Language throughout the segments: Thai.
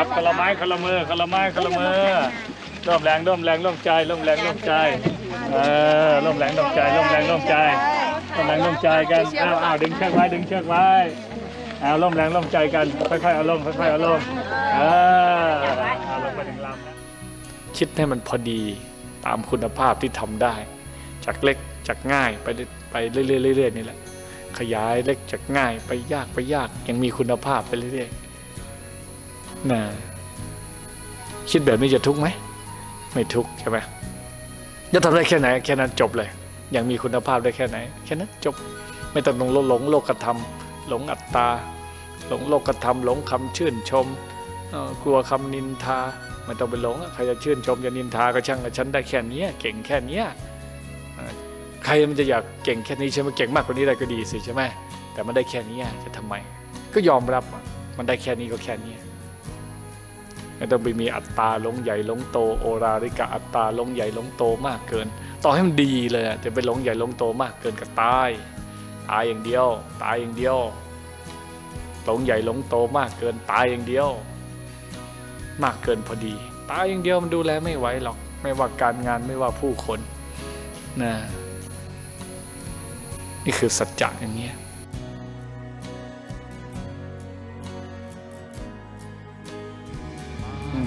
จับคนละไม้คนละมือคนละไม้คนละมือร่วมแรงร่วมแรงร่วมใจร่วมแรงร่วมใจเออร่วมแรงร่วมใจร่วมแรงร่วมใจร่วมแรงร่วมใจกันอ้าวอ้าวดึงเชือกไว้ดึงเชือกไว้เอาร่วมแรงร่วมใจกันค่อยๆเอาลงค่อยๆเอาลงเออเอาลงไปถึงลำนะคิดให้มันพอดีตามคุณภาพที่ทำได้ จากเล็กจากง่ายไปไปเรื่อยๆเรื่อยๆนี่แหละขยายเล็กจากง่ายไปยากไปยากยังมีคุณภาพไปเรื่อยๆ นะคิดแบบนี้จะทุกข์ไหม ไม่ทุกข์ใช่ไหมจะทำได้แค่ไหน แค่นั้นจบเลย ยังมีคุณภาพได้แค่ไหน แค่นั้นจบ ไม่ต้องหลงหลงโลกธรรม หลงอัตตา หลงโลกธรรม หลงคำชื่นชม กลัวคำนินทา ไม่ต้องไปหลง ใครจะชื่นชมจะนินทาก็ช่างฉันได้แค่นี้เก่งแค่นี้ใครมันจะอยากเก่งแค่นี้ใช่ไหมเก่งมากกว่านี้ได้ก็ดีสิใช่ไหมแต่มันได้แค่นี้จะทำไม ก็ยอมรับมันได้แค่นี้ก็แค่นี้ ไม่ต้องไปมีอัตตาลงใหญ่ลงโตโอราริกะอัตตาลงใหญ่ลงโตมากเกิน ต่อให้มันดีเลยอะไปลงใหญ่ลงโตมากเกินก็ตายตายอย่างเดียว ตายอย่างเดียวลงใหญ่ลงโตมากเกินตายอย่างเดียว มากเกินพอดี ตายอย่างเดียวมันดูแลไม่ไหวหรอก ไม่ว่าการงานไม่ว่าผู้คนนะนี่คือสัจจะอย่างเงี้ย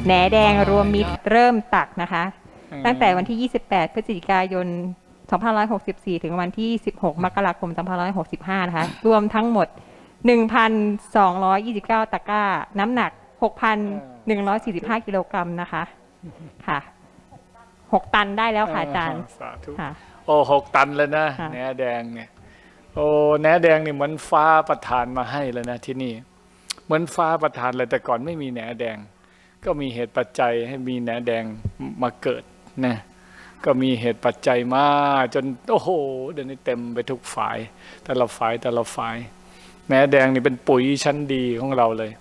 แหนแดงรวมมิตรเริ่มตักนะคะ ตั้งแต่วันที่ 28 พฤศจิกายน 2564 ถึงวันที่ 16 มกราคม 2565 นะคะ รวมทั้งหมด 1,229 ตะกร้า น้ำหนัก 6,145 กิโลกรัมนะคะ ค่ะ 6 ตันได้แล้วค่ะอาจารย์ สาธุ ค่ะ โอ้หกตันเลยนะค่ะ แหนแดงเนี่ย โอ้แหนแดงนี่เหมือนฟ้าประทานมาให้เลยนะที่นี่ เหมือนฟ้าประทานเลยแต่ก่อนไม่มีแหนแดง ก็มีเหตุปัจจัยให้มีแหนแดงมาเกิดนะก็มีเหตุปัจจัยมาจนโอ้โหเดี๋ยวนี้เต็มไปทุกฝ่าย แต่ละฝ่ายแต่ละฝ่ายแหนแดงนี่เป็นปุ๋ยชั้นดีของเราเลย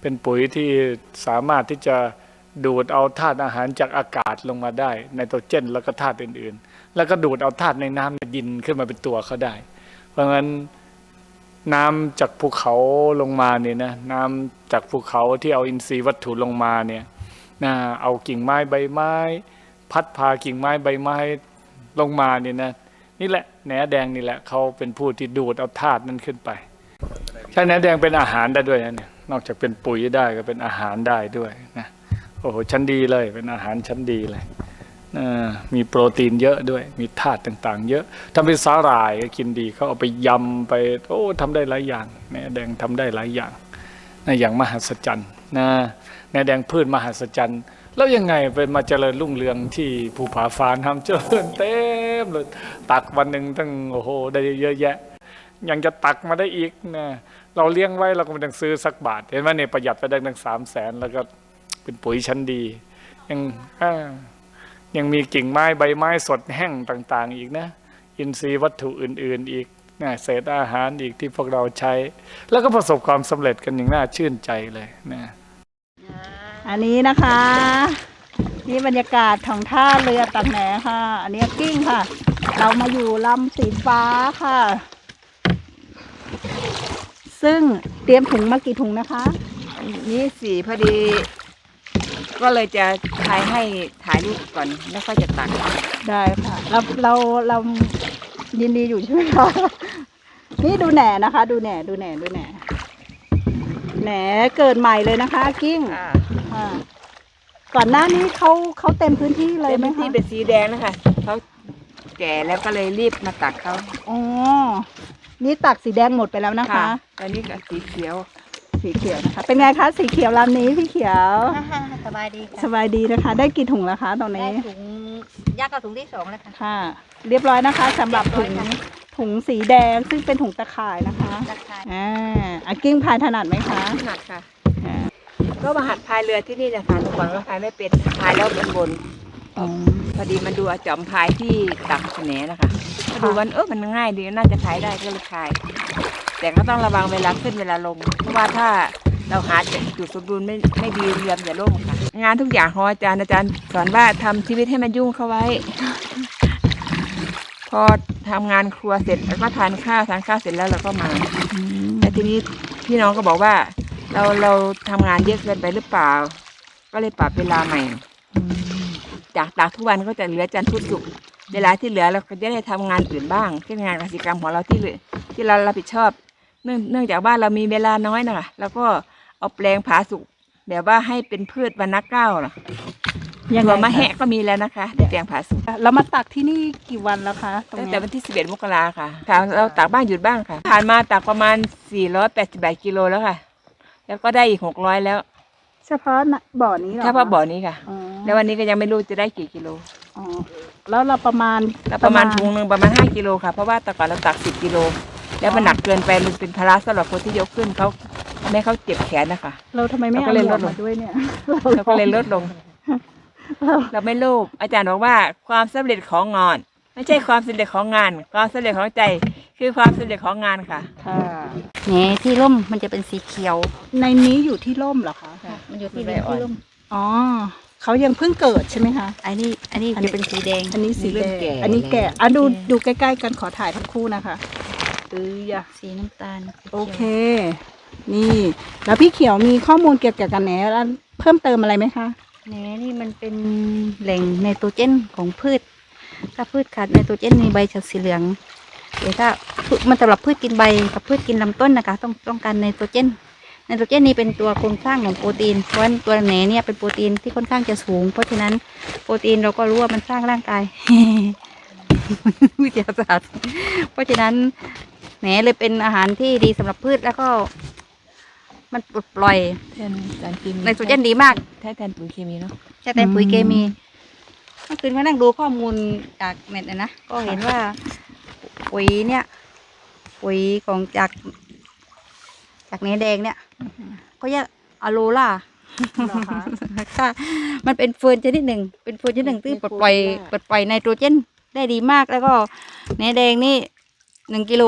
เป็นปุ๋ยที่สามารถที่จะดูดเอาธาตุอาหารจากอากาศลงมาได้ไนโตรเจนแล้วก็ธาตุอื่นๆ แล้วก็ดูดเอาธาตุในน้ำในดินขึ้นมาเป็นตัวเขาได้ เพราะงั้น น้ำจากภูเขาลงมาเนี่ยนะน้ำจากภูเขาที่เอาอินทรีย์วัตถุลงมาเนี่ยนะเอากิ่งไม้ใบไม้ พัดพากิ่งไม้ใบไม้ลงมาเนี่ยนะนี่แหละแหนแดงนี่แหละเขาเป็นผู้ที่ดูดเอาธาตุนั้นขึ้นไป ใช่แหนแดงเป็นอาหารได้ด้วยนะเนี่ยนอกจากเป็นปุ๋ยได้ก็เป็นอาหารได้ด้วยนะโอ้โหชั้นดีเลยเป็นอาหารชั้นดีเลย มีโปรตีนเยอะด้วย มีธาตุต่างๆ เยอะทำเป็นสาหร่ายก็กินดีเขาเอาไปยำไปโอ้ทำได้หลายอย่างแหนแดงทำได้หลายอย่างนะอย่างมหัศจรรย์นะแหนแดงพืชมหัศจรรย์แล้วยังไงเป็นมาเจริญรุ่งเรืองที่ภูผาฟานทำเจริญเต็มเลยตักวันหนึ่งตั้งโอ้โหได้เยอะแยะ ยังจะตักมาได้อีกนะเราเลี้ยงไว้เราก็ไม่ต้องซื้อสักบาท เห็นไหมเนี่ยประหยัดไปได้ตั้งสามแสนแล้วก็เป็นปุ๋ยชั้นดียังอ่า ยังมีกิ่งไม้ใบไม้สดแห้งต่าง ๆ อีกนะ อินทรีย์วัตถุอื่น ๆ อีกนะเศษอาหารอีกที่พวกเราใช้ แล้วก็ประสบความสำเร็จกันอย่างน่าชื่นใจเลยนะอันนี้นะคะ นี่บรรยากาศของท่าเรือตักแหนค่ะ อันนี้กิ้งค่ะ เรามาอยู่ลำสีฟ้าค่ะ ซึ่งเตรียมถุงมากี่ถุงนะคะ นี่สีพอดี ก็เลยจะถ่ายให้ถ่ายรูปก่อนแล้วก็จะตักได้ค่ะ เราเราเรายินดีอยู่ใช่ไหมคะนี่ดูแหน่นะคะ ดูแหน่ดูแหน่ดูแหน่แหน่เกิดใหม่เลยนะคะ กิ้งอ่าก่อนหน้านี้เขาเขาเต็มพื้นที่เลยเลยไหมที่คะเป็นสีแดงนะคะเขาแก่แล้วก็เลยรีบมาตักเขาอ๋อนี่ตักสีแดงหมดไปแล้วนะคะ ตอนนี้ก็สีเขียว สีเขียวนะคะ เป็นไงคะสีเขียวลำนี้พี่เขียว สบายดีค่ะสบายดีนะคะ ได้กี่ถุงแล้วคะตรงได้นี้ ถุงย่างกับถุงที่สองแล้วค่ะ ค่ะ เรียบร้อยนะคะสำหรับถุงเรียบร้อยค่ะ ถุงสีแดงซึ่งเป็นถุงตะข่ายนะคะราคาอ่าอากิ้งพายถนัดไหมคะถนัดค่ะ อ่าก็มาหัดพายเรือที่นี่นะคะทุกคนก็พายไม่เป็นพายแล้วบนบน อ๋อ พอดีมาดูอาจอมพายที่ตักแหนนะคะมาดูวันเออมันง่ายดีน่าจะพายได้ก็เลยพาย แต่ก็ต้องระวังเวลาขึ้นเวลาลง เพราะว่าถ้าเราหาจุดสมดุลไม่ไม่ดีเรือมนจะล่มค่ะ งานทุกอย่างของอาจารย์อาจารย์สอนว่าทำชีวิตให้มันยุ่งเข้าไว้ พอทำงานครัวเสร็จแล้วก็ทานข้าวทานข้าวเสร็จแล้วเราก็มาแล้วทีนี้พี่น้องก็บอกว่า เราเราทำงานเยอะเกินไปหรือเปล่า ก็เลยปรับเวลาใหม่จากตากทุกวันก็จะเหลือจันทร์พุธศุกร์เวลาที่เหลือเราก็จะได้ทำงานอื่นบ้างเช่นงานกสิกรรมของเราที่เหลือที่เรารับผิดชอบ เนื่องเนื่องจากว่าเรามีเวลาน้อยนะคะแล้วก็เอาแปลงผาสุกแบบว่าให้เป็นพืชวรรณเก้านะยังไงตัวมะคะแหะก็มีแล้วนะคะในแปลงผาสุกเรามาตักที่นี่กี่วันแล้วคะตรงตั้งเนี้แต่ยวันที่ 11 มกราค่ะค่ะเราตากบ้างหยุดบ้างค่ะ ผ่านมาตากประมาณ 488กิโลแล้วค่ะ แล้วก็ได้อีก 600 แล้ว เฉพาะน่ะบ่อนี้เหรอถ้าว่าบ่อนี้ค่ะ อ๋อแล้ววันนี้ก็ยังไม่รู้จะได้กี่กิโลอ๋อแล้วเราประมาณแล้วประมาณถุงหนึ่งประมาณ 5 กิโลค่ะ เพราะว่าแต่ก่อนเราตัก 10 กิโล แล้วมันหนักเกินไปมันเป็นภาระสำหรับคนที่ยกขึ้นเขาทำให้เขาเจ็บแขนนะคะ เราทำไมไม่เราก็เอาเลยหมลวดกลง มาด้วยเนี่ยเราก็เลยลดลงเราไม่โลภอาจารย์บอกว่าความสำเร็จของงาน ไม่ใช่ความสำเร็จของงาน ความสำเร็จของใจคือความสำเร็จของงานค่ะ ค่ะแหนที่ร่มมันจะเป็นสีเขียว ในนี้อยู่ที่ร่มเหรอคะมันอยู่ที่ใบริมอ่อนที่ร่มอ๋อเขายังเพิ่งเกิดใช่ไหมคะ อันนี้ อันนี้อันนี้ จะเป็นสีแดง อันนี้สีเริ่แดมงแก่อันนี้แก่แล้วอะดูดูใกล้ ๆ กันขอถ่ายทั้งคู่นะคะ เออยะสีน้ำตาลโอเค นี่ แล้วพี่เขียวมีข้อมูลเกี่ยวกับกันแหนแล้วเพิ่มเติมอะไรไหมคะแหนนี่มันเป็นแหล่งไนโตรเจนของพืช ถ้าพืชขาดไนโตรเจนมีใบจะสีเหลืองแต่ถ้าพืชมันสำหรับพืชกินใบกับพืชกินลำต้นนะคะ ต้องต้องการไนโตรเจนไนโตรเจนนี่เป็นตัวโครงสร้างของโปรตีน เพราะฉะนั้นตัวแหนเนี่ยเป็นโปรตีนที่ค่อนข้างจะสูง เพราะฉะนั้นโปรตีนเราก็รู้ว่ามันสร้างร่างกายวิทยาศาสตร์ เพราะฉะนั้น แหนเลยเป็นอาหารที่ดีสำหรับพืชแล้วก็ มันปลดปล่อยแทนสารเคมีไนโตรเจนดีมากแทนแทนปุ๋ยเคมีเนาะใช่แต่ปุ๋ยอืมเคมีเมื่อคืนก็นั่งดูข้อมูลจากเน็ตนะนะก็เห็นว่าปุ๋ยเนี่ย ปุ๋ยของจาก จากเนแดงเนี่ยเขาเรียกอะโลล่าเหรอคะค่ะมันเป็นเฟิร์นชนิดหนึ่ง เป็นเฟิร์นชนิดหนึ่งที่ปลดปล่อยปลดปล่อยไนโตรเจนได้ดีมากแล้วก็เนแดงนี่หนึ่งกิโล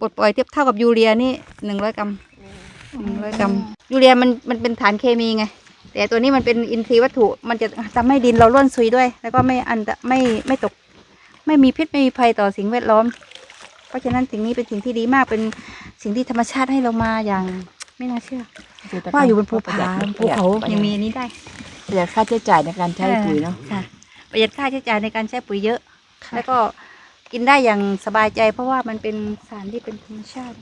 ปลดปล่อยเทียบเท่ากับยูเรียนี่หนึ่งร้อยกรัมหนึ่งร้อยกรัมยูเรียมันมันเป็นฐานเคมีไง แต่ตัวนี้มันเป็นอินทรีย์วัตถุ มันจะทำให้ดินเราร่วนซุยด้วย แล้วก็ไม่อันตไม่ไม่ตก ไม่มีพิษไม่มีภัยต่อสิ่งแวดล้อม เพราะฉะนั้นสิ่งนี้เป็นสิ่งที่ดีมากเป็นสิ่งที่ธรรมชาติให้เรามาอย่างไม่น่าเชื่อว่าอยู่บนภูผาภูเขายังมีอันนี้ได้ประหยัดค่าใช้จ่ายในการใช้ปุ๋ยเนาะค่ะประหยัดค่าใช้จ่ายในการใช้ปุ๋ยเยอะ แล้วก็ กินได้อย่างสบายใจ เพราะว่ามันเป็นสารที่เป็นธรรมชาติ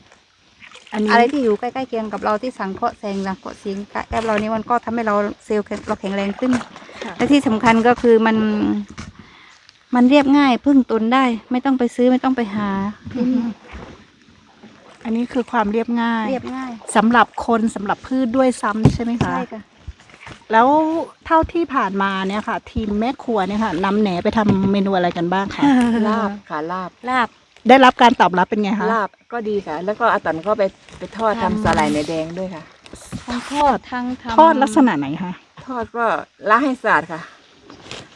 อันนี้อะไรที่อยู่ใกล้ๆเคียงกับเราที่สังเคราะห์แสงสังเคราะห์เสียงใกล้กับเรานี่มันก็ทำให้เราเซลล์แข็งเราแข็งแรงขึ้นค่ะและที่สำคัญก็คือมัน มันเรียบง่ายพึ่งตนได้ ไม่ต้องไปซื้อไม่ต้องไปหาที่นี่อันนี้คือความเรียบง่าย เรียบง่ายสำหรับคนสำหรับพืชด้วยซ้ำใช่ไหมคะ ใช่ค่ะ แล้วเท่าที่ผ่านมาเนี่ยค่ะ ทีมแม่ครัวเนี่ยค่ะนำแหนไปทำเมนูอะไรกันบ้างคะลาบค่ะลาบลาบ ได้รับการตอบรับเป็นไงคะลาบก็ดีค่ะ แล้วก็อาตันก็ไปไปทอดทำทำ สาหร่ายเนื้อแดงด้วยค่ะ ทั้งทอดทั้งทำทอดลักษณะไหนคะทอดก็ล้างให้สะอาดค่ะ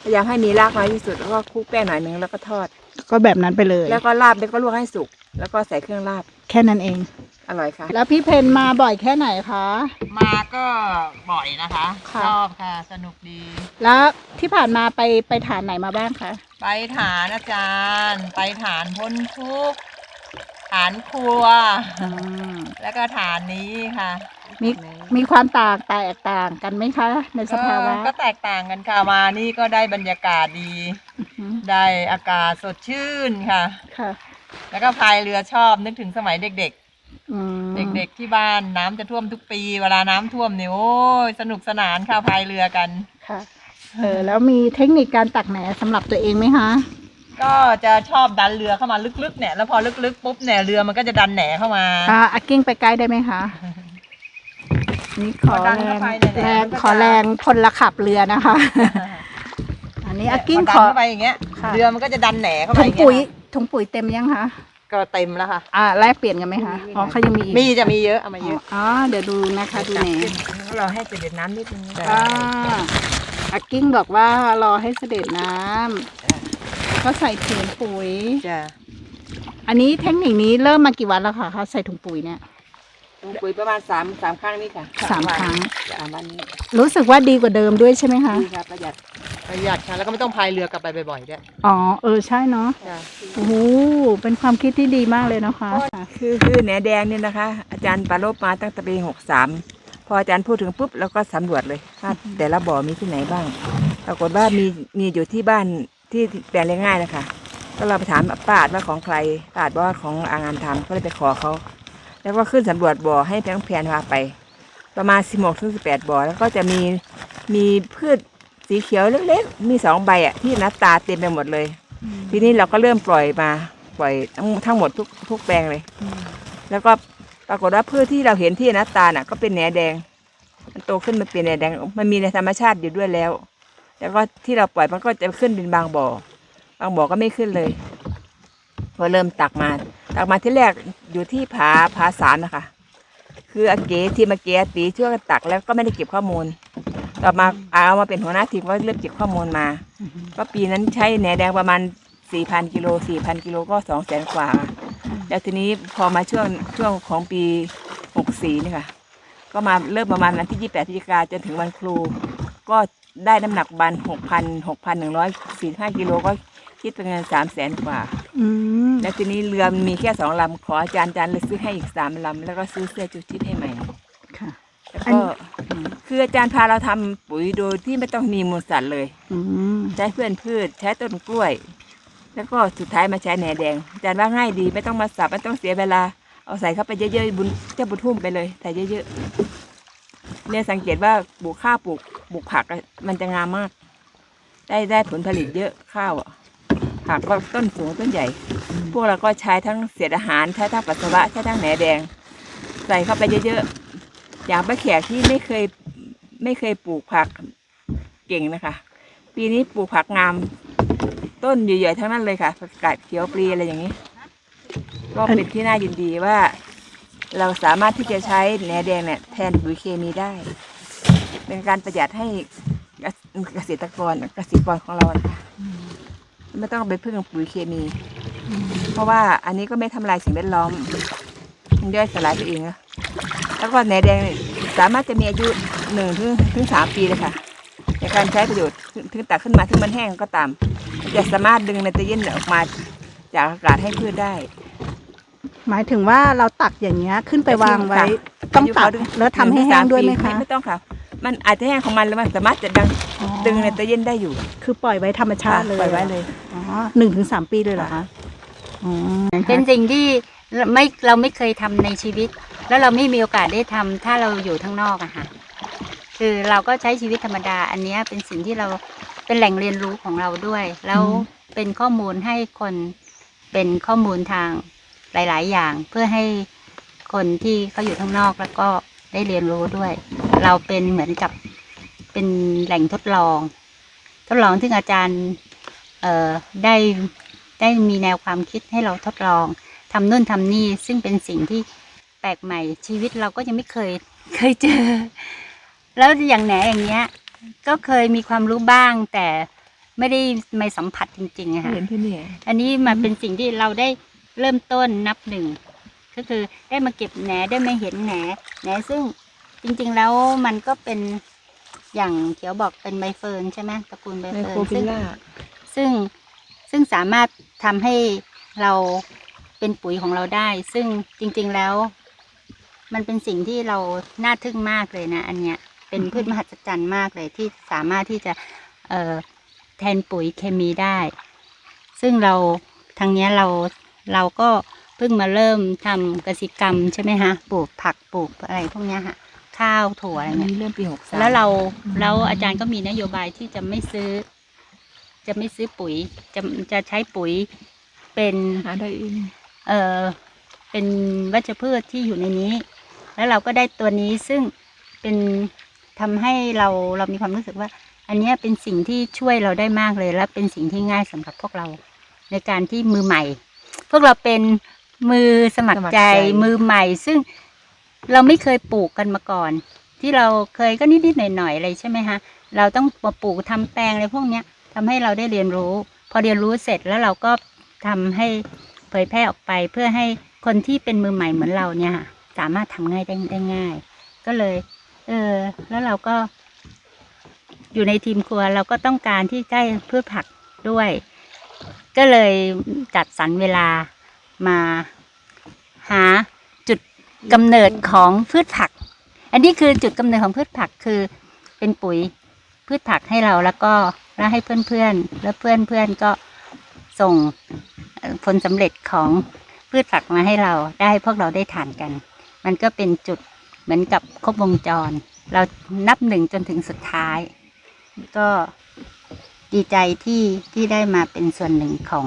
พยายามให้มีรากน้อยที่สุดแล้วก็คลุกแป้งหน่อยนึงแล้วก็ทอด ก็แบบนั้นไปเลย แล้วก็ลาบแล้วก็ลวกให้สุก แล้วก็ใส่เครื่องลาบแค่นั้นเอง อร่อยค่ะ แล้วพี่เพนมาบ่อยแค่ไหนคะ มาก็บ่อยนะคะค่ะ ชอบค่ะ สนุกดี แล้วที่ผ่านมาไปไปฐานไหนมาบ้างคะ ไปฐานอาจารย์ ไปฐานพ้นทุกข์ฐานครัว แล้วก็ฐานนี้ค่ะมี มีความต่างแตกต่างกันไหมคะ ในสภาวะก็ก็แตกต่างกันค่ะมานี่ก็ได้บรรยากาศดี อืมได้อากาศสดชื่นค่ะ ค่ะ แล้วก็พายเรือชอบนึกถึงสมัยเด็ก อืมๆเด็กๆที่บ้านน้ำจะท่วมทุกปี เวลาน้ำท่วมเนี่ยโอ้ยสนุกสนานค่ะพายเรือกัน ค่ะ เออแล้วมีเทคนิคการตักแหนสำหรับตัวเองไหมคะ ก็จะชอบดันเรือเข้ามาลึกๆเนี่ยแล้วพอลึกๆปุ๊บเนี่ยเรือมันก็จะดันแหนเข้ามา อ่าอากิ้งไปใกล้ได้ไหมคะนี่ขอพอดันแรเข้างไปเนี่ยแรงมันก็จะ ขอแรงพลขับเรือนะคะ อันนี้อากิ้งพขอดันเข้าไปอย่างเงี้ยค่ะ เรือมันก็จะดันแหนเข้าไปถุองย่างเงี้ปุ๋ยยถุงปุ๋ยเต็มยังคะ ก็เต็มแล้วค่ะ อ่าแลกเปลี่ยนกันไหมคะอ๋อเขายังมีอีกมีจะมีเยอะเอามาเยอะอ๋อเดี๋ยวดูนะคะดูแหนเราให้เสด็จน้ำนิดนึงอ่าอากิ้งบอกว่ารอให้เสด็จน้ำก็ใส่ถุงปุ๋ยจ้ะอันนี้เทคนิคนี้เริ่มมากี่วันแล้วคะเขาใส่ถุงปุ๋ยเนี่ยลงปุ๋ยประมาณสามสามครั้งนี่ค่ะสามครั้งสามวันนี้รู้สึกว่าดีกว่าเดิมด้วยใช่ไหมคะดีค่ะประหยัด ประหยัดค่ะ แล้วก็ไม่ต้องพายเรือกลับไปบ่อยๆด้วยอ๋อ เออ ใช่เนาะ จ้ะโอ้โห เป็นความคิดที่ดีมากเลยนะคะ คือคือแหนแดงเนี่ยนะคะ อาจารย์ปรารบมาตั้งแต่ปีหกสามพออาจารย์พูดถึงปุ๊บเราก็สำรวจเลยว่าแต่ละบ่อมีที่ไหนบ้าง ปรากฏว่ามีมีอยู่ที่บ้านที่แปลงเลี้ยงง่ายนะคะ ก็เราไปถามป้าอาจว่าของใครป้าอาจบอกว่าของอางานทำก็เลยไปขอเขา แล้วก็ขึ้นสำรวจบ่อให้แพงแพนพาไป ประมาณสิบหกถึงสิบแปดบ่อแล้วก็จะมีมีพืช สีเขียวเล็กๆ มีสองใบอะที่หน้าตาเต็มไปหมดเลย ทีนี้เราก็เริ่มปล่อยมา ปล่อยทั้งทั้งหมดทุกทุกแปลงเลย แล้วก็ปรากฏว่าพืชที่เราเห็นที่หน้าตาน่ะ ก็เป็นแหนแดง มันโตขึ้นมาเป็นแหนแดง มันมีในธรรมชาติอยู่ด้วยแล้ว แล้วก็ที่เราปล่อยมันก็จะขึ้นเป็นบางบ่อ บางบ่อก็ไม่ขึ้นเลยพอเริ่มตักมาตักมาที่แรกอยู่ที่ผาผาสารนะคะ คืออาเก๋ที่มาเก๋อาตีช่วยกันตักแล้วก็ไม่ได้เก็บข้อมูล ต่อมาเอามาเป็นหัวหน้าทีมก็เริ่มเก็บข้อมูลมา ก็ปีนั้นใช้แหนแดงประมาณ4,000กิโล4,000กิโลก็2แสนกว่า แล้วทีนี้พอมาช่วงช่วงของปี64นี่ค่ะ ก็มาเริ่มประมาณวันที่28พฤศจิกาจนถึงวันครู ก็ได้น้ำหนักบัน6,000 6,145กิโลก็คิดเป็นเงิน3แสนกว่าอืมแล้วทีนี้เรือมีแค่สองลำขออาจารย์อาจารย์เลยซื้อให้อีกสามลำแล้วก็ซื้อเสื้อชูชีพให้ใหม่ ค่ะ แล้ว อัน ก็ คืออาจารย์พาเราทำปุ๋ยโดยที่ไม่ต้องมีมูลสัตว์เลย อืมใช้เพื่อนพืช ใช้ต้นกล้วย แล้วก็สุดท้ายมาใช้แหนแดง อาจารย์ว่าง่ายดีไม่ต้องมาสับไม่ต้องเสียเวลา เอาใส่เข้าไปเยอะๆบุญเจ้าบุญทุ่มไปเลยใส่เยอะๆเนี่ยสังเกตว่าปลูกข้าวปลูกปลูกผักอะมันจะงามมาก ได้ได้ผลผลิตเยอะข้าวอะผักก็ต้นสูงต้นใหญ่ พวกเราก็ใช้ทั้งเศษอาหารใช้ทั้งปัสสาวะใช้ทั้งแหนแดง ใส่เข้าไปเยอะๆอย่างป้าแขกที่ไม่เคย ไม่เคยปลูกผักเก่งนะคะ ปีนี้ปลูกผักงาม ต้นใหญ่ๆทั้งนั้นเลยค่ะผักกาดเขียวปลีอะไรอย่างนี้ ก็เป็นที่น่ายินดีว่า เราสามารถที่จะใช้แหนแดงเนี่ยแทนปุ๋ยเคมีได้ เป็นการประหยัดให้เกษตรกรเกษตรกรของเรานะคะไม่ต้องไปพึ่งปุ๋ยเคมี เพราะว่าอันนี้ก็ไม่ทำลายสิ่งแวดล้อมมันย่อยสลายตัวเองแล้วก็แหนแดงสามารถจะมีอายุ หนึ่งถึงถึงสามปีเลยค่ะในการใช้ประโยชน์ถึงถึงตักขึ้นมาถึงมันแห้งก็ตามมันจะสามารถดึงไนโตรเจนออกมาจากอากาศให้พืชได้ หมายถึงว่าเราตักอย่างเงี้ยขึ้นไปวางไว้ค่ะต้องตักายุเขาแล้วทำให้แห้งด้วยไหมนึ่คะไม่ต้องค่ะ มันอาจจะแห้งของมันแล้วมันสามารถจะดึงอ๋อดึงไนโตรเจนได้อยู่ คือปล่อยไว้ธรรมชาติเลยปล่อยไว้เลยอ๋อหนึ่งถึงสามปีเลยเหรอคะอ๋อเป็นสิ่งที่ไม่เราไม่เคยทำในชีวิต แล้วเราไม่มีโอกาสได้ทำถ้าเราอยู่ข้างนอกอะค่ะ คือเราก็ใช้ชีวิตธรรมดา อันนี้เป็นสิ่งที่เราเป็นแหล่งเรียนรู้ของเราด้วย แล้วเป็นข้อมูลให้คนเป็นข้อมูลทางหลาย ๆ อย่างเพื่อให้คนที่เขาอยู่ข้างนอกแล้วก็ได้เรียนรู้ด้วย เราเป็นเหมือนกับเป็นแหล่งทดลอง ทดลองซึ่งอาจารย์เอ่อได้ได้มีแนวความคิดให้เราทดลองทำนู่นทำนี่ซึ่งเป็นสิ่งที่แปลกใหม่ชีวิตเราก็ยังไม่เคยเคยเจอ แล้วอย่างแหนอย่างเงี้ย ก็เคยมีความรู้บ้าง แต่ไม่ได้ไม่สัมผัสจริงๆอะค่ะเห็นที่นี่อันนี้มันเป็นสิ่งที่เราได้เริ่มต้นนับหนึ่งก็คือได้มาเก็บแหนได้มาเห็นแหนแหนซึ่งจริงๆแล้วมันก็เป็นอย่างเขียวบอกเป็นใบเฟิร์นใช่ไหมตระกูลใบในเฟิโคร์นฟิซึ่งล่าซึ่งซึ่งสามารถทำให้เราเป็นปุ๋ยของเราได้ ซึ่งจริงๆแล้ว มันเป็นสิ่งที่เราน่าทึ่งมากเลยนะ อันเนี้ย เป็นพืชมหัศจรรย์มากเลยที่สามารถที่จะเอ่อแทนปุ๋ยเคมีได้ ซึ่งเราทางเนี้ยเราเราก็เพิ่งมาเริ่มทำกสิกรรมใช่ไหมฮะปลูกผักปลูกอะไรพวกเนี้ยฮะข้าวถั่วอะไรอันเงี้ยนี้เริ่มปีหกสามแล้วเราแล้วอาจารย์ก็มีนโยบายที่จะไม่ซื้อ จะไม่ซื้อปุ๋ย จะจะใช้ปุ๋ยเป็นหาได้เองเอ่อเป็นวัชพืชที่อยู่ในนี้ แล้วเราก็ได้ตัวนี้ซึ่งเป็น ทำให้เราเรามีความรู้สึกว่า อันเนี้ยเป็นสิ่งที่ช่วยเราได้มากเลย และเป็นสิ่งที่ง่ายสำหรับพวกเรา ในการที่มือใหม่ พวกเราเป็นมือสมัครใจมือใหม่ ซึ่งเราไม่เคยปลูกกันมาก่อน ที่เราเคยก็นิดๆหน่อยๆอะไรใช่ไหมฮะเราต้องมาปลูกทำแปลงอะไรพวกเนี้ยทำให้เราได้เรียนรู้ พอเรียนรู้เสร็จแล้วเราก็ทำให้เผยแพร่ออกไปเพื่อให้คนที่เป็นมือใหม่เหมือนเราเนี่ยค่ะสามารถทำง่ายได้ได้ง่าย ก็เลย เออ แล้วเราก็ อยู่ในทีมครัวเราก็ต้องการที่ใกล้พืชผักด้วย ก็เลยจัดสรรเวลามาหาจุดกำเนิดของพืชผัก อันนี้คือจุดกำเนิดของพืชผักคือเป็นปุ๋ยพืชผักให้เราแล้วก็แล้วให้เพื่อนๆ แล้วเพื่อนๆก็ส่งผลสำเร็จของพืชผักมาให้เราได้พวกเราได้ทานกัน มันก็เป็นจุด เหมือนกับครบวงจร เรานับหนึ่งจนถึงสุดท้าย ก็ดีใจที่ที่ได้มาเป็นส่วนหนึ่งของ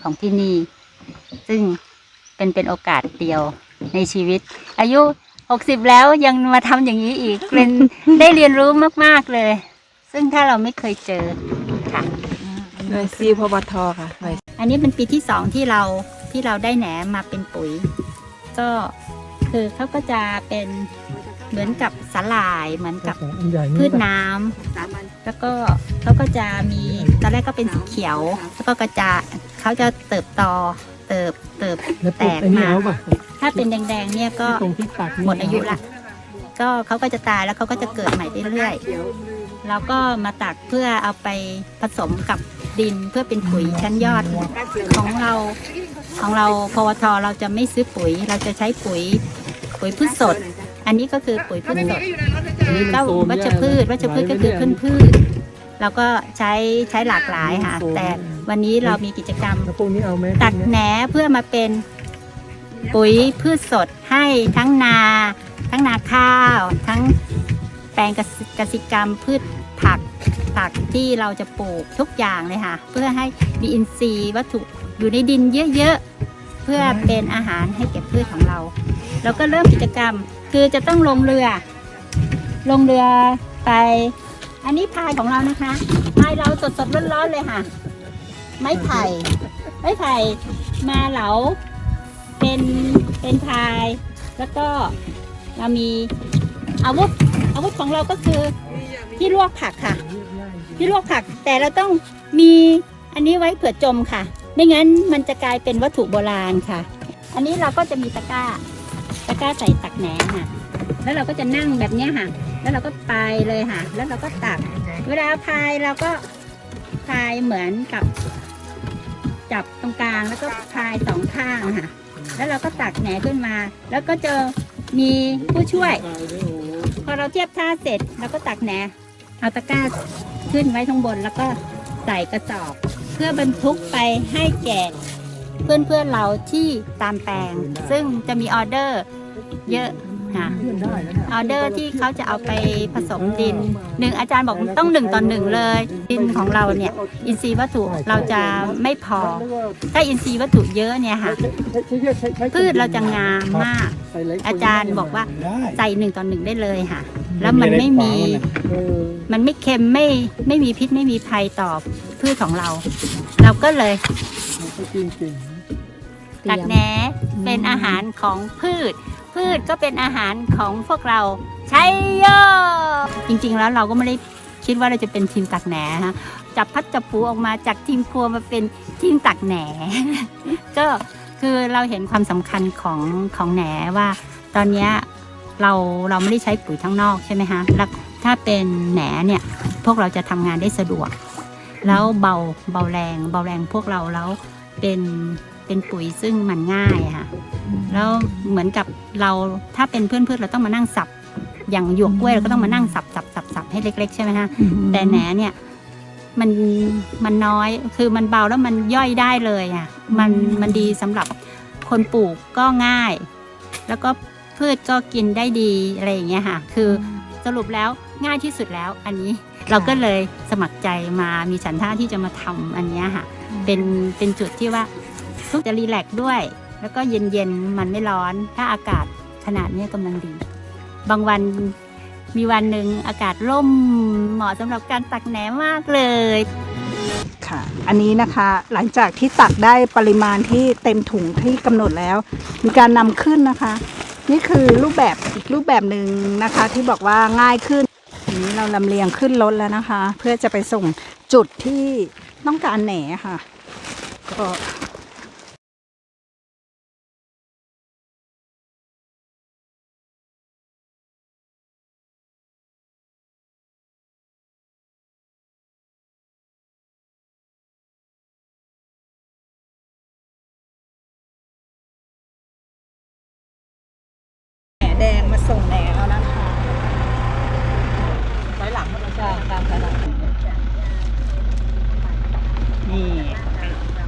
ของที่นี่ ซึ่งเป็นเป็นโอกาสเดียวในชีวิต อายุหกสิบแล้วยังมาทำอย่างนี้อีกเป็นได้เรียนรู้มาก ๆ เลย ซึ่งถ้าเราไม่เคยเจอค่ะหน่วยซีพบทค่ะหน่วยอันนี้เป็นปีที่สองที่เราที่เราได้แหนมาเป็นปุ๋ย ก็คือเขาก็จะเป็น เหมือนกับสาหร่ายเหมือนกับพืชน้ำแล้วก็เขาก็จะมีตอนแรกก็เป็นสีเขียว แล้วก็กระจาเขาจะเติบโตเติบเติบแตกมาถ้าเป็นแดงๆเนี่ยก็หมดอายุละก็เขาก็จะตายแล้วเขาก็จะเกิดใหม่เรื่อยๆแล้วก็มาตักเพื่อเอาไปผสมกับดินเพื่อเป็นปุ๋ยชั้นยอดของเราของเราพวทเราจะไม่ซื้อปุ๋ย เราจะใช้ปุ๋ยปุ๋ยพืชสด อันนี้ก็คือปุ๋ยพืชสดก็วัชพืชวัชพืชก็คือพืชพืชเราก็ใช้ใช้หลากหลายค่ะ แต่วันนี้เรามีกิจกรรมตัดแหนเพื่อมาเป็นปุ๋ยพืชสดให้ทั้งนา ทั้งนาข้าว ทั้งแปลงกสิกสิกรรมพืชผักผักที่เราจะปลูกทุกอย่างเลยค่ะ เพื่อให้มีอินทรีย์วัตถุอยู่ในดินเยอะๆ เพื่อเป็นอาหารให้แก่พืชของเราเราก็เริ่มกิจกรรม คือจะต้องลงเรือ ลงเรือไป อันนี้พายของเรานะคะพายเราสดๆร้อนๆเลยค่ะ ไม้ไผ่ ไม้ไผ่มาเหลา เป็นเป็นพาย แล้วก็เรามีอาวุธอาวุธของเราก็คือที่ลวกผักค่ะ ที่ลวกผักแต่เราต้องมีอันนี้ไว้เผื่อจมค่ะ ไม่งั้นมันจะกลายเป็นวัตถุโบราณค่ะ อันนี้เราก็จะมีตะกร้า ตะกร้าใส่ตักแหนค่ะ แล้วเราก็จะนั่งแบบนี้ค่ะ แล้วเราก็ไปเลยค่ะ แล้วเราก็ตัก เวลาพายเราก็พายเหมือนกับ จับตรงกลางแล้วก็พายสองข้างค่ะ แล้วเราก็ตักแหนขึ้นมา แล้วก็จะมีผู้ช่วย พอเราเทียบท่าเสร็จเราก็ตักแหนเอาตะกร้าขึ้นไว้ข้างบนแล้วก็ใส่กระสอบ เพื่อบรรทุกไปให้แก่ เพื่อนๆเราที่ตามแปลง ซึ่งจะมีออเดอร์เยอะค่ะออเดอร์ที่เขาจะเอาไปผสมดินหนึ่งอาจารย์บอกต้องหนึ่งต่อหนึ่งเลย ดินของเราเนี่ย อินทรีย์วัตถุเราจะไม่พอ ถ้าอินทรีย์วัตถุเยอะเนี่ยค่ะพืชเราจะงามมาก อาจารย์บอกว่าใส่หนึ่งต่อหนึ่งได้เลยค่ะ แล้วมันไม่มี มันไม่เค็มไม่ไม่มีพิษไม่มีภัยต่อพืชของเรา เราก็เลย ตักแหนเป็นอาหารของพืช พืชก็เป็นอาหารของพวกเราใช้โยจริงๆแล้วเราก็ไม่ได้คิดว่าเราจะเป็นทีมตักแหนฮะจับพัดจับผูออกมาจากทีมครัวมาเป็นทีมตักแหน ก็คือเราเห็นความสำคัญของของแหนว่า ตอนเนี้ยเราเราไม่ได้ใช้ปุ๋ยทั้างนอกใช่ไหมคะแล้วถ้าเป็นแหนเนี่ยพวกเราจะทำงานได้สะดวก แล้วเบาเบาแรงเบาแรงพวกเราแล้ว เป็นเป็นปุ๋ยซึ่งมันง่ายอะค่ะ แล้วเหมือนกับเราถ้าเป็นเพื่อนเพื่อนเราต้องมานั่งสับ อย่างหยวกกล้วยเราก็ต้องมานั่งสับสับสับสับให้เล็ก ๆ ใช่ไหมคะแต่แหนเนี่ยมันมันน้อยคือมันเบาแล้วมันย่อยได้เลยอะมันมันดีสำหรับคนปลูกก็ง่าย แล้วก็พืชก็กินได้ดีอะไรอย่างเงี้ยค่ะ คือสรุปแล้วง่ายที่สุดแล้วอันนี้เราก็เลยสมัครใจมามีฉันท่าที่จะมาทำอันเนี้ยค่ะ เป็นเป็นจุดที่ว่าทุกจะรีแลกซ์ด้วย แล้วก็เย็นเย็นมันไม่ร้อน ถ้าอากาศขนาดนี้กำลังดี บางวันมีวันหนึ่งอากาศร่มเหมาะสำหรับการตักแหนมากเลยค่ะ อันนี้นะคะหลังจากที่ตักได้ปริมาณที่เต็มถุงที่กำหนดแล้ว มีการนำขึ้นนะคะ นี่คือรูปแบบอีกรูปแบบหนึ่งนะคะที่บอกว่าง่ายขึ้นอันนี้เราลำเลียงขึ้นรถแล้วนะคะ เพื่อจะไปส่งจุดที่ต้องการแหนค่ะ ก็ แดงมาส่งแหนแล้วนะคะ ถอยหลังก็ใช่ตามถอยหลัง นี่ แปล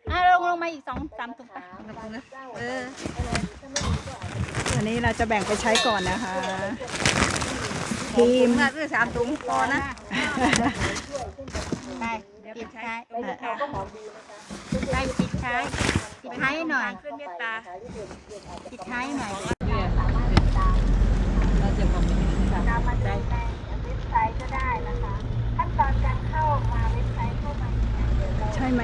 อะลงลงมาอีกสองสามถุงไปเอออันนี้เราจะแบ่งไปใช้ก่อนนะคะทีมมาซื้อสามถุงพอนะไปปิดท้ายไปปิดท้ายปิดท้ายหน่อยขึ้นเมตตาปิดท้ายหน่อยเราจะมองไม่เห็นค่ะได้ใช่ไหม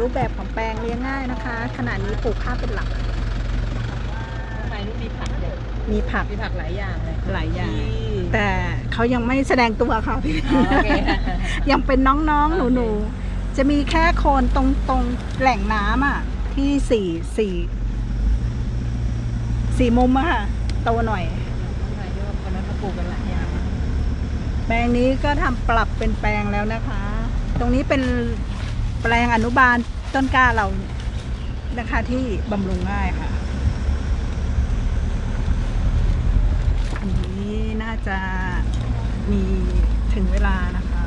รูปแบบของแปลงเลี้ยงง่ายนะคะ ขณะนี้ปลูกข้าวเป็นหลัก ข้างในนี่มีผักเด็ดมีผักมีผักหลายอย่างเลยหลายอย่างที่แต่เขายังไม่แสดงตัวค่ะพี่อ๋อโอเคยังเป็นน้องๆโอหเคนูๆ จะมีแค่โคนตรงตรงแหล่งน้ำอะ ที่สี่สี่สี่มุมอะค่ะโตหน่อย ข้างในที่ว่าคนนั้นเขาปลูกกันหลายอย่างแปลงนี้ก็ทำปรับเป็นแปลงแล้วนะคะ ตรงนี้เป็นแปลงอนุบาลต้นกล้าเรานะคะที่บำรุงง่ายค่ะ อันนี้น่าจะมีถึงเวลานะคะ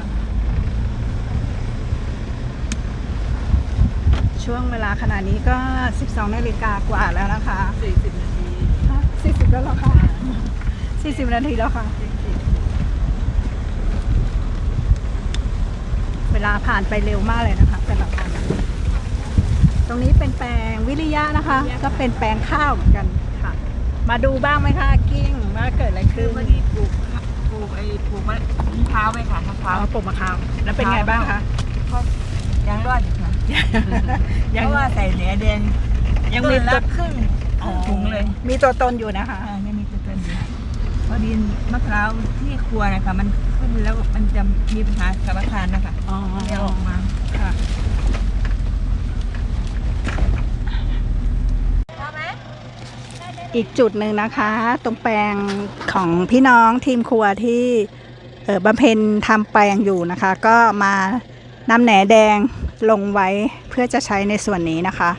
ช่วงเวลาขณะนี้ก็ 12นาฬิกากว่าแล้วนะคะสี่สิบนาที40 แล้วเหรอคะ40 นาทีแล้วค่ะ เวลาผ่านไปเร็วมากเลยนะคะ แต่ละวันตรงนี้เป็นแปลงวิริยะนะคะ ก็เป็นแปลงข้าวเหมือนกันค่ะ มาดูบ้างไหมคะกิ้งว่าเกิดอะไรคืขึ้อนพอดีปลูกปลูกไอ้ปลูกมะพร้าวไว้ค่ะมะพร้าวเอาปลูกมะขามแล้วเป็นไงบ้างคะยังรอดอยู่ค่ะยังเพราะว่าใส่เหนือแดงยังมีต้นตัละวครึ่งครึ่งถุงเลยมีตัวตนอยู่นะคะ อ่ายังมีตัวตนอยู่พอดีมะพร้าวที่ครัวนะคะมันขึ้นแล้วมันจะมีปัญหากับประทานนะคะอ๋อ ไม่เอาออกมา ค่ะ อีกจุดหนึ่งนะคะ ตรงแปลงของพี่น้องทีมครัวที่เออบำเพ็ญทำแปลงอยู่นะคะ ก็มานำแหนแดงลงไว้เพื่อจะใช้ในส่วนนี้นะคะ